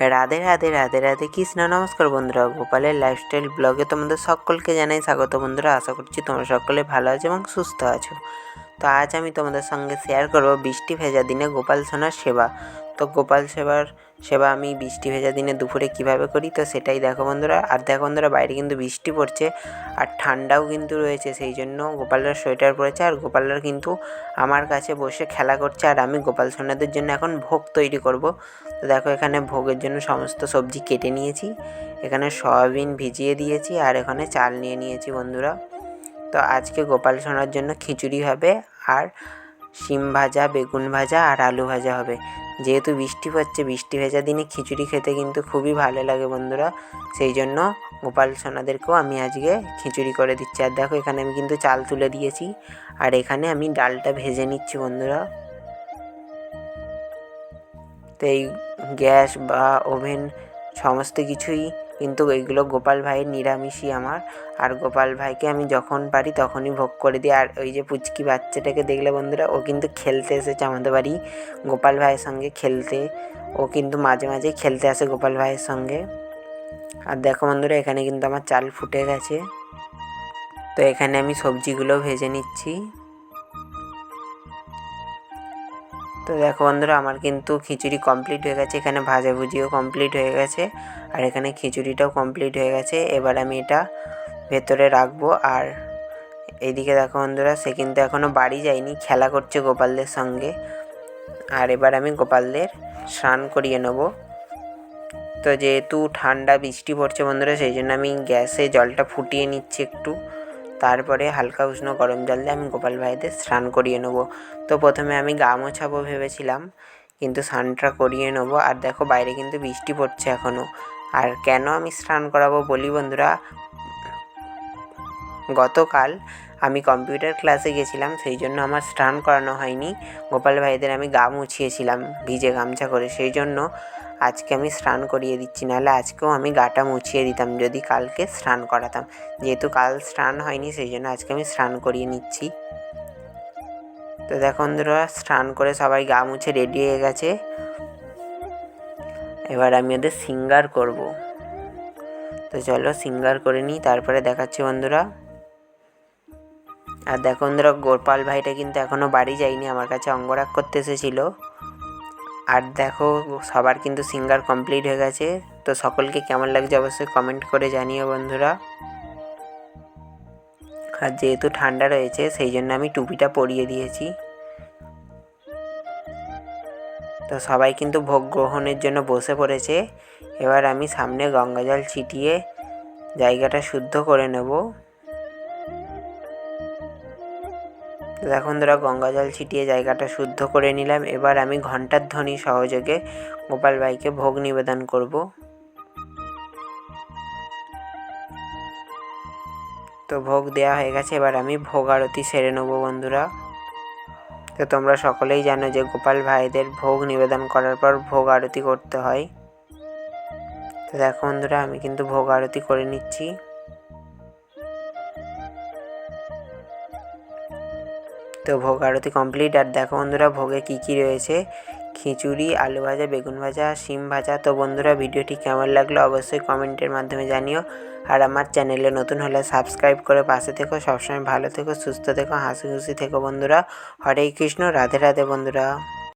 রাধে রাধে রাধে রাধে কৃষ্ণ। নমস্কার বন্ধুরা, গোপালের লাইফস্টাইল ব্লগে তোমাদের সকলকে জানাই স্বাগত বন্ধুরা। আশা করছি তোমরা সকলে ভালো আছো এবং সুস্থ আছো। তো আজ আমি তোমাদের সঙ্গে শেয়ার করব বৃষ্টি ভেজা দিনে গোপাল সোনার সেবা। তো গোপাল সেবার, সেবা আমি বৃষ্টি ভেজা দিনে দুপুরে কীভাবে করি? তো সেটাই দেখো বন্ধুরা। আর দেখো বন্ধুরা, বাইরে কিন্তু বৃষ্টি পড়ছে আর ঠান্ডাও কিন্তু রয়েছে, সেই জন্য গোপালরা সোয়েটার পরেছে আর গোপালরা কিন্তু আমার কাছে বসে খেলা করছে আর আমি গোপাল সোনাদের জন্য এখন ভোগ তৈরি করব। তো দেখো এখানে ভোগের জন্য সমস্ত সবজি কেটে নিয়েছি, এখানে সয়াবিন ভিজিয়ে দিয়েছি আর এখানে চাল নিয়ে নিয়েছি বন্ধুরা। তো আজকে গোপাল সোনার জন্য খিচুড়ি হবে আর শিম ভাজা, বেগুন ভাজা আর আলু ভাজা হবে। যেহেতু বৃষ্টি হচ্ছে বৃষ্টি ভেজা দিনে খিচুড়ি খেতে কিন্তু খুবই ভালো লাগে বন্ধুরা। সেই জন্য গোপাল সোনাদেরকেও আমি আজকে খিচুড়ি করে দিচ্ছি। আর দেখো, এখানে আমি কিন্তু চাল তুলে দিয়েছি। আর এখানে আমি ডালটা ভেজে নিচ্ছি বন্ধুরা। তো এই গ্যাস বা ওভেন সমস্ত কিছুই কিন্তু এইগুলো গোপাল ভাইয়ের নিরামিষই আমার। আর গোপাল ভাইকে আমি যখন পারি তখনই ভোগ করে দিই। আর ওই যে পুচকি বাচ্চাটাকে দেখলে বন্ধুরা, ও কিন্তু খেলতে এসেছে আমাদের বাড়ি। গোপাল ভাইয়ের সঙ্গে খেলতে। ও কিন্তু মাঝে মাঝে খেলতে আসে গোপাল ভাইয়ের সঙ্গে। আর দেখো বন্ধুরা, এখানে কিন্তু আমার চাল ফুটে গেছে। তো এখানে আমি সবজিগুলো ভেজে নিচ্ছি। তো দেখো বন্ধুরা, আমার কিন্তু খিচুড়ি কমপ্লিট হয়ে গেছে। এখানে ভাজাভুজিও কমপ্লিট হয়ে গেছে আর এখানে খিচুড়িটাও কমপ্লিট হয়ে গেছে। এবার আমি এটা ভেতরে রাখব আর এইদিকে দেখো বন্ধুরা, সে কিন্তু এখনও বাড়ি যায়নি, খেলা করছে গোপালদের সঙ্গে। আর এবার আমি গোপালদের স্নান করিয়ে নেব। তো যেহেতু ঠান্ডা, বৃষ্টি পড়ছে বন্ধুরা, সেই জন্য আমি গ্যাসে জলটা ফুটিয়ে নিচ্ছি একটু। তারপরে হালকা উষ্ণ গরম জল দিয়ে আমি গোপাল ভাইদের স্নান করিয়ে নেব। তো প্রথমে আমি গা মোছাবো ভেবেছিলাম, কিন্তু স্নানটা করিয়ে নেব। আর দেখো বাইরে কিন্তু বৃষ্টি পড়ছে এখনও আর কেন আমি স্নান করাবো বলি বন্ধুরা গতকাল আমি কম্পিউটার ক্লাসে গেছিলাম, সেই জন্য আমার স্নান করানো হয়নি। গোপাল ভাইদের আমি গা মুছিয়েছিলাম, ভিজে গামছা করে, সেই জন্য আজকে আমি স্নান করিয়ে দিচ্ছি। নাহলে আজকেও আমি গাটা মুছিয়ে দিতাম, যদি কালকে স্নান করাতাম। যেহেতু কাল স্নান হয়নি, সেই জন্য আজকে আমি স্নান করিয়ে নিচ্ছি। তো দেখো বন্ধুরা, স্নান করে সবাই গা মুছে রেডি হয়ে গেছে। এবার আমি ওদের সিঙ্গার করব। তো চলো সিঙ্গার করে নিই, তারপরে দেখাচ্ছি বন্ধুরা। আর দেখো বন্ধুরা, গোপাল ভাইটা কিন্তু এখনও বাড়ি যায়নি, আমার কাছে অঙ্গরাগ করতে এসেছিল। আর দেখো, সবার কিন্তু সিঙ্গার কমপ্লিট হয়ে গেছে। তো সকলকে কেমন লাগছে অবশ্যই কমেন্ট করে জানিও বন্ধুরা। আর যেহেতু ঠান্ডা রয়েছে, সেই জন্য আমি টুপিটা পরিয়ে দিয়েছি। তো সবাই কিন্তু ভোগ গ্রহণের জন্য বসে পড়েছে। এবার আমি সামনে গঙ্গা জল ছিটিয়ে জায়গাটা শুদ্ধ করে নেব। দেখো বন্ধুরা গঙ্গা জল ছিটিয়ে জায়গাটা শুদ্ধ করে নিলাম। এবার আমি ঘণ্টার ধ্বনি সহযোগে গোপাল ভাইকে ভোগ নিবেদন করব। তো ভোগ দেওয়া হয়ে গেছে, এবার আমি ভোগ আরতি সেরে নেব বন্ধুরা। তো তোমরা সকলেই জানো যে গোপাল ভাইদের ভোগ নিবেদন করার পর ভোগ আরতি করতে হয়। তো দেখো বন্ধুরা, আমি কিন্তু ভোগ আরতি করে নিচ্ছি। তো ভোগ আরতি কমপ্লিট আর দেখো বন্ধুরা, ভোগে কি কি রয়েছে? খিচুড়ি, আলু ভাজা, বেগুন ভাজা, শিম ভাজা। তো বন্ধুরা, ভিডিওটি কেমন লাগল অবশ্যই কমেন্টের মাধ্যমে জানিও। আর আমার চ্যানেলে নতুন হলে সাবস্ক্রাইব করে পাশে থেকো। সবসময় ভালো থেকো, সুস্থ থেকো, হাসি খুশি থেকো বন্ধুরা। হরে কৃষ্ণ, রাধে রাধে বন্ধুরা।